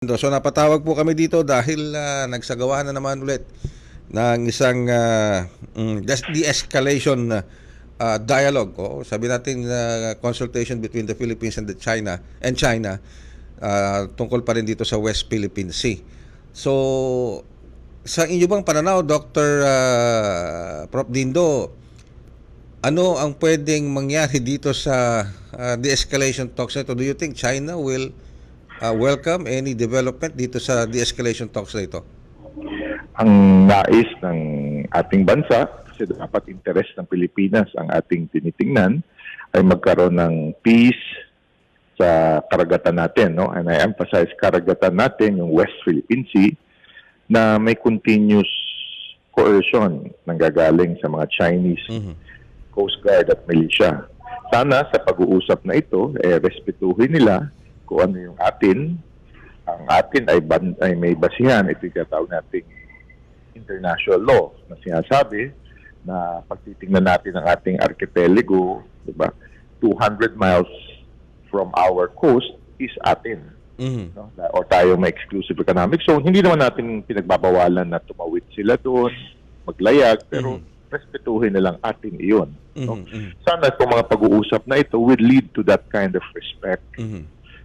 So napatawag po kami dito dahil ah, nagsagawa na naman ulit ng isang des- de-escalation ah, dialogue o sabi natin ah, consultation between the Philippines and the China and China ah, tungkol pa rin dito sa West Philippine Sea. So sa inyo bang pananaw Dr. ah, Prof Dindo ano ang pwedeng mangyari dito sa ah, de-escalation talks na? Do you think China will uh, welcome any development dito sa de-escalation talks na ito? ang nais ng ating bansa kasi dapat interes ng Pilipinas ang ating tinitingnan ay magkaroon ng peace sa karagatan natin no and I emphasize karagatan natin yung West Philippine Sea na may continuous coercion nanggagaling sa mga Chinese Mhm. Coast Guard at militia. Sana sa pag-uusap na ito, eh, respetuhin nila kung ano yung atin. Ang atin ay, ban- ay may basihan. Ito yung tinatawag nating international law na sinasabi na pagtitingnan natin ang ating archipelago, di ba, 200 miles from our coast is atin. Mhm. No? O tayo may exclusive economic zone. Hindi naman natin pinagbabawalan na tumawid sila doon, maglayag, pero respetuhin nilang atin iyon. No? Mhm. Mhm. Sana itong mga pag-uusap na ito will lead to that kind of respect Mhm.